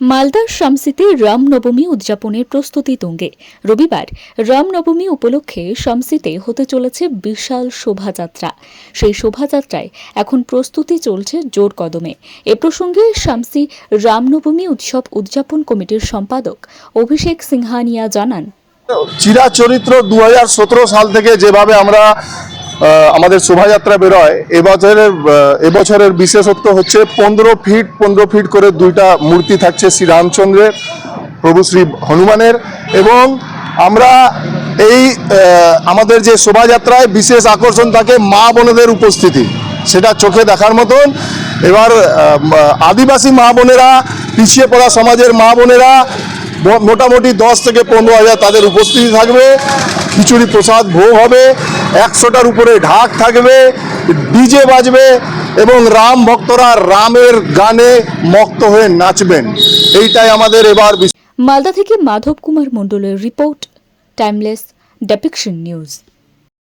মালদার শামসিতে রামনবমী উদযাপনের প্রস্তুতি তুঙ্গে। রবিবার রামনবমী উপলক্ষে শামসিতে হতে চলেছে বিশাল শোভাযাত্রা। সেই শোভাযাত্রায় এখন প্রস্তুতি চলছে জোর কদমে। এ প্রসঙ্গে শামসি রামনবমী উৎসব উদযাপন কমিটির সম্পাদক অভিষেক সিংহানিয়া জানান। চিরাচরিত্র দু সাল থেকে যেভাবে আমরা আমাদের শোভাযাত্রা বেরোয়। এবছরের এবছরের বিশেষত্ব হচ্ছে পনেরো ফিট পনেরো ফিট করে দুইটা মূর্তি থাকছে শ্রী রামচন্দ্রের প্রভু শ্রী হনুমানের এবং আমরা এই আমাদের যে শোভাযাত্রায় বিশেষ আকর্ষণ থাকে মা বোনেদের উপস্থিতি। সেটা চোখে দেখার মতন। এবার আদিবাসী মা বোনেরা, পিছিয়ে পড়া সমাজের মা বোনেরা মোটামুটি দশ থেকে পনেরো হাজার তাদের উপস্থিতি থাকবে। খিচুড়ি প্রসাদ ভোগ হবে, একশোটার উপরে ঢাক থাকবে, ডিজে বাজবে এবং রাম ভক্তরা রামের গানে মক্ত হয়ে নাচবেন। এইটাই আমাদের এবার মালদা থেকে মাধব কুমার মণ্ডলের রিপোর্ট, টাইমলেস, ডেপিকশন নিউজ।